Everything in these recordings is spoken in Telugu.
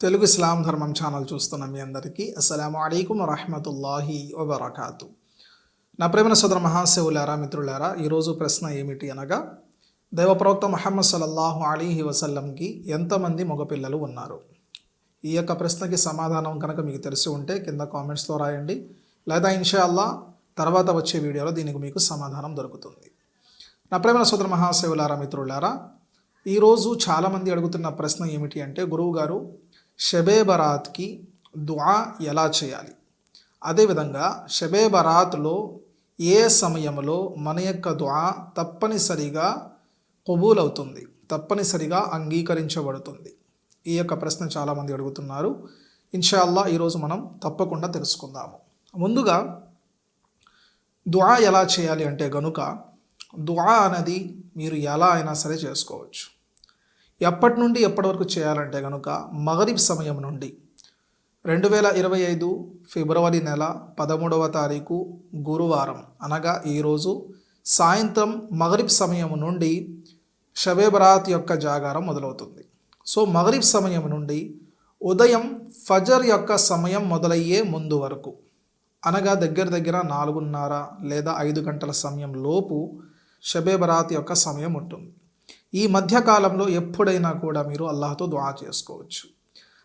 తెలుగు ఇస్లాం ధర్మం ఛానల్ చూస్తున్న మీ అందరికీ అస్సలం అయికం వరహమతుల్లాహి వబర్కాతు. నా ప్రేమ సోదర మహాశివులారా మిత్రులారా ఈరోజు ప్రశ్న ఏమిటి అనగా దైవ ప్రవక్త మహమ్మద్ సల్లల్లాహు అలీహి వసల్లంకి ఎంతమంది మగపిల్లలు ఉన్నారు? ఈ యొక్క ప్రశ్నకి సమాధానం కనుక మీకు తెలిసి ఉంటే కింద కామెంట్స్లో రాయండి. లేదా ఇన్షాల్లా తర్వాత వచ్చే వీడియోలో దీనికి మీకు సమాధానం దొరుకుతుంది. నా ప్రేమ సోదర మహాశివులారా మిత్రులారా ఈరోజు చాలామంది అడుగుతున్న ప్రశ్న ఏమిటి అంటే గురువు గారు షబే బరాత్కి దుఆ ఎలా చేయాలి? అదేవిధంగా షబే బరాత్లో ఏ సమయంలో మన యొక్క దుఆ తప్పనిసరిగా కబూల్ అవుతుంది తప్పనిసరిగా అంగీకరించబడుతుంది? ఈ యొక్క ప్రశ్న చాలామంది అడుగుతున్నారు. ఇన్షాల్లా ఈరోజు మనం తప్పకుండా తెలుసుకుందాము. ముందుగా దుఆ ఎలా చేయాలి అంటే గనుక దుఆ అనేది మీరు ఎలా అయినా సరే చేసుకోవచ్చు. ఎప్పటి నుండి ఎప్పటి వరకు చేయాలంటే కనుక మగరిబ్ సమయం నుండి రెండు వేల ఇరవై ఐదు ఫిబ్రవరి నెల పదమూడవ తారీఖు గురువారం. అనగా ఈరోజు సాయంత్రం మగరిబ్ సమయం నుండి షబే బరాత్ యొక్క జాగారం మొదలవుతుంది. సో మగరిబ్ సమయం నుండి ఉదయం ఫజర్ యొక్క సమయం మొదలయ్యే ముందు వరకు అనగా దగ్గర దగ్గర నాలుగున్నర లేదా ఐదు గంటల సమయం లోపు షబే బరాత్ యొక్క సమయం ఉంటుంది. ఈ మధ్యకాలంలో ఎప్పుడైనా కూడా మీరు అల్లాహతో దుఆ చేసుకోవచ్చు.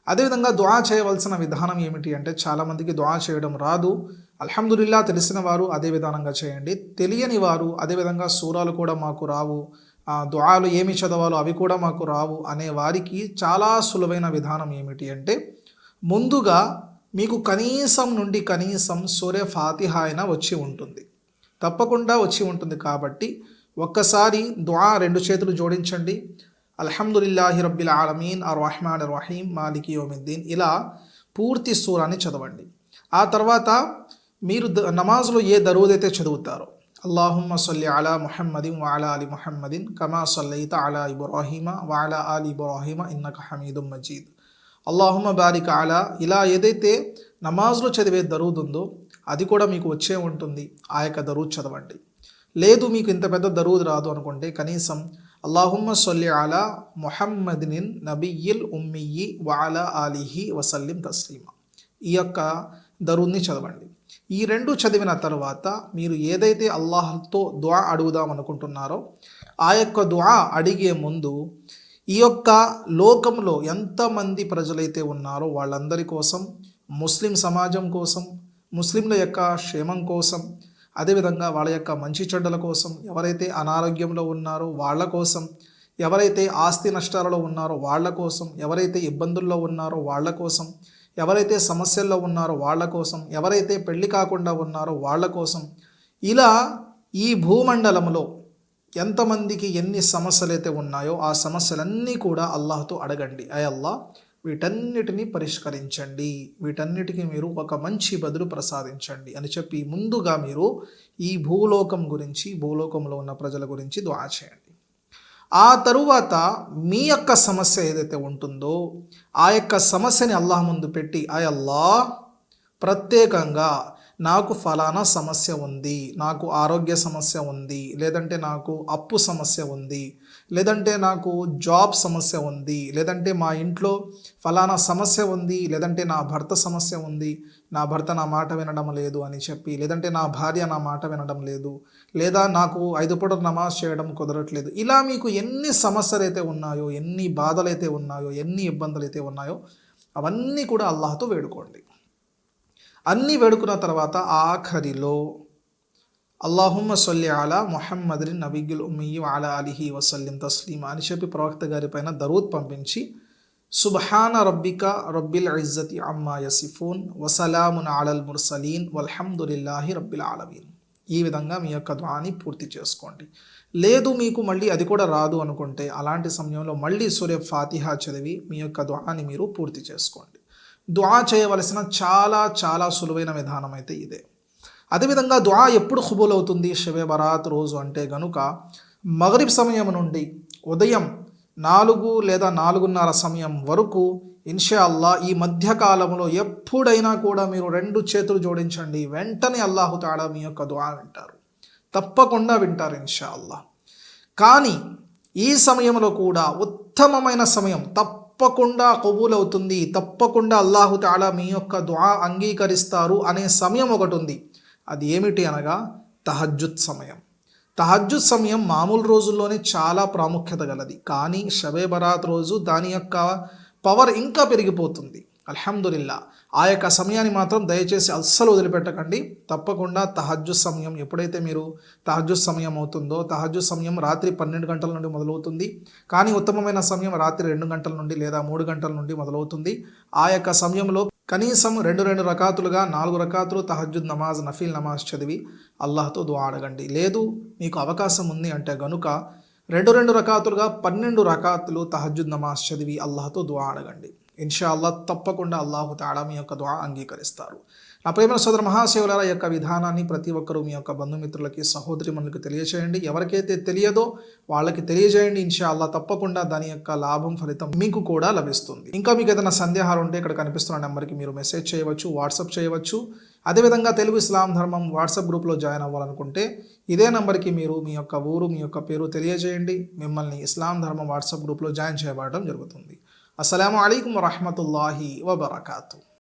అదేవిధంగా దుఆ చేయవలసిన విధానం ఏమిటి అంటే చాలామందికి దుఆ చేయడం రాదు. అల్హమ్దుల్లా తెలిసిన వారు అదే విధానంగా చేయండి. తెలియని వారు అదేవిధంగా సూరాలు కూడా మాకు రావు. ఆ దుఆలు ఏమి చదవాలో అవి కూడా మాకు రావు అనే వారికి చాలా సులువైన విధానం ఏమిటి అంటే ముందుగా మీకు కనీసం నుండి కనీసం సూర్య ఫాతిహ అయినా వచ్చి ఉంటుంది. తప్పకుండా వచ్చి ఉంటుంది కాబట్టి ఒక్కసారి దుఆ రెండు చేతులు జోడించండి. అల్హమ్దుల్లాహి రబ్బిల్ ఆలమీన్ అర్ రహమాన్ రహీం మాలికి యోమిద్దీన్. ఇలా పూర్తి సూరాన్ని చదవండి. ఆ తర్వాత మీరు ద- నమాజ్లో ఏ దరూద్ అయితే చదువుతారో అల్లాహుమ్మ సల్లి అలా ముహమ్మదిన్ వాలా అలి ముహమ్మదిన్ కమా సల్లయిత అలా ఇబ్రాహీమ వాలా అలి ఇబ్రాహీమ ఇన్నక హమీదుం మజీద్. అల్లాహుమ్మ బారిక అలా ఇలా ఏదైతే నమాజ్లో చదివే దరూద్ ఉందో అది కూడా మీకు వచ్చే ఉంటుంది. ఆ యొక్క దరూద్ చదవండి. లేదు మీకు ఇంత పెద్ద దరూద్ రాదు అనుకుంటే కనీసం అల్లాహుమ్మ సొల్లి అలా మొహమ్మదినిన్ నబియిల్ ఉమ్మియి వాలా అలీహి వసల్లిం తస్లీమా. ఈ యొక్క దరూద్ని చదవండి. ఈ రెండు చదివిన తర్వాత మీరు ఏదైతే అల్లాహ్తో దుఆ అడుగుదాం అనుకుంటున్నారో ఆ యొక్క దుఆ అడిగే ముందు ఈ యొక్క లోకంలో ఎంతమంది ప్రజలైతే ఉన్నారో వాళ్ళందరి కోసం ముస్లిం సమాజం కోసం ముస్లింల యొక్క క్షేమం కోసం అదేవిధంగా వాళ్ళ యొక్క మంచి చెడ్డల కోసం ఎవరైతే అనారోగ్యంలో ఉన్నారో వాళ్ళ కోసం ఎవరైతే ఆస్తి నష్టాలలో ఉన్నారో వాళ్ళ కోసం ఎవరైతే ఇబ్బందుల్లో ఉన్నారో వాళ్ళ కోసం ఎవరైతే సమస్యల్లో ఉన్నారో వాళ్ళ కోసం ఎవరైతే పెళ్ళి కాకుండా ఉన్నారో వాళ్ళ కోసం ఇలా ఈ భూమండలంలో ఎంతమందికి ఎన్ని సమస్యలు అయితే ఉన్నాయో ఆ సమస్యలన్నీ కూడా అల్లాహ్తో అడగండి. అయ్యల్లా అల్లా వీటన్నిటిని పరిష్కరించండి. వీటన్నిటికీ మీరు ఒక మంచి బదులు ప్రసాదించండి అని చెప్పి ముందుగా మీరు ఈ భూలోకం గురించి భూలోకంలో ఉన్న ప్రజల గురించి దుఆ చేయండి. ఆ తరువాత మీ యొక్క సమస్య ఏదైతే ఉంటుందో ఆ యొక్క సమస్యని అల్లాహ్ ముందు పెట్టి అయల్లా అల్లాహ్ ప్రత్యేకంగా నాకు ఫలానా సమస్య ఉంది నాకు ఆరోగ్య సమస్య ఉంది లేదంటే నాకు అప్పు సమస్య ఉంది లేదంటే నాకు జాబ్ సమస్య ఉంది లేదంటే మా ఇంట్లో ఫలానా సమస్య ఉంది లేదంటే నా భర్త సమస్య ఉంది నా భర్త నా మాట వినడం లేదు అని చెప్పి లేదంటే నా భార్య నా మాట వినడం లేదు లేదా నాకు ఐదు పూట నమాజ్ చేయడం కుదరట్లేదు. ఇలా మీకు ఎన్ని సమస్యలు అయితే ఉన్నాయో ఎన్ని బాధలు అయితే ఉన్నాయో ఎన్ని ఇబ్బందులు అయితే ఉన్నాయో అవన్నీ కూడా అల్లాహతో వేడుకోండి. అన్నీ వేడుకున్న తర్వాత ఆఖరిలో అల్లాహుమ్మ సొల్లి అలా మొహమ్మద్ని నబీగుల్ ఉమ్మయ్యి అలా అలిహి వసల్లిం తస్లీమ్ అని చెప్పి ప్రవక్త గారి పైన దరూద్ పంపించి సుబ్హాన రబ్బిక రబ్బిల్ ఇజ్జతి అమ్మా యసిఫూన్ వసలామున్ అలల్ ముర్సలీన్ వల్హమ్దులిల్లాహి రబ్బిల్ ఆలమీన్. ఈ విధంగా మీ యొక్క ద్వాని పూర్తి చేసుకోండి. లేదు మీకు మళ్ళీ అది కూడా రాదు అనుకుంటే అలాంటి సమయంలో మళ్ళీ సూర్య ఫాతిహా చదివి మీ యొక్క ద్వాని మీరు పూర్తి చేసుకోండి. ద్వా చేయవలసిన చాలా చాలా సులువైన విధానం అయితే ఇదే. అదేవిధంగా దుఆ ఎప్పుడు ఖుబూల్ అవుతుంది షబే బరాత్ రోజు అంటే గనుక మగరిబ్ సమయం నుండి ఉదయం నాలుగు లేదా నాలుగున్నర సమయం వరకు ఇన్షా అల్లా ఈ మధ్యకాలంలో ఎప్పుడైనా కూడా మీరు రెండు చేతులు జోడించండి. వెంటనే అల్లాహు తాడా మీ యొక్క దుఆ వింటారు. తప్పకుండా వింటారు ఇన్షా అల్లా కానీ ఈ సమయంలో కూడా ఉత్తమమైన సమయం తప్పకుండా కబూల్ అవుతుంది తప్పకుండా అల్లాహు తాడా మీ యొక్క దుఆ అంగీకరిస్తారు అనే సమయం ఒకటి ఉంది. అది ఏమిటి అనగా తహజ్జుద్ సమయం. తహజ్జుద్ సమయం మామూలు రోజుల్లోనే చాలా ప్రాముఖ్యత గలది. కానీ షబే బరాత్ రోజు దాని యొక్క పవర్ ఇంకా పెరిగిపోతుంది. అల్హమ్దుల్లా ఆ యొక్క సమయాన్ని మాత్రం దయచేసి అస్సలు వదిలిపెట్టకండి. తప్పకుండా తహజ్జు సమయం ఎప్పుడైతే మీరు తహజ్జు సమయం అవుతుందో తహజ్జు సమయం రాత్రి పన్నెండు గంటల నుండి మొదలవుతుంది. కానీ ఉత్తమమైన సమయం రాత్రి రెండు గంటల నుండి లేదా మూడు గంటల నుండి మొదలవుతుంది. ఆ యొక్క సమయంలో కనీసం రెండు రెండు రకాతులుగా నాలుగు రకాతులు తహజ్జుద్ నమాజ్ నఫీల్ నమాజ్ చదివి అల్లాహ్తో దువా అడగండి. లేదు మీకు అవకాశం ఉంది అంటే గనుక రెండు రెండు రకాతులుగా పన్నెండు రకాతులు తహజ్జుద్ నమాజ్ చదివి అల్లాహతో దువా అడగండి. ఇన్షా అల్లా తప్పకుండా అల్లాహు తాడా మీ యొక్క దువా అంగీకరిస్తారు. నా ప్రేమ సోదర మహాశివుల యొక్క విధానాన్ని ప్రతి ఒక్కరూ మీ యొక్క బంధుమిత్రులకి సహోదరి మనకి తెలియజేయండి ఎవరికైతే తెలియదో వాళ్ళకి తెలియజేయండి. ఇన్షా అల్లా తప్పకుండా దాని యొక్క లాభం ఫలితం మీకు కూడా లభిస్తుంది. ఇంకా మీకు ఏదైనా సందేహాలు ఉంటే ఇక్కడ కనిపిస్తున్న నెంబర్కి మీరు మెసేజ్ చేయవచ్చు వాట్సాప్ చేయవచ్చు. అదేవిధంగా తెలుగు ఇస్లాం ధర్మం వాట్సాప్ గ్రూప్లో జాయిన్ అవ్వాలనుకుంటే ఇదే నెంబర్కి మీరు మీ యొక్క ఊరు మీ యొక్క పేరు తెలియజేయండి. మిమ్మల్ని ఇస్లాం ధర్మం వాట్సాప్ గ్రూప్లో జాయిన్ చేయబడడం జరుగుతుంది. అస్సలం అయికం వరహమతుల్లాహి వబర్కాతు.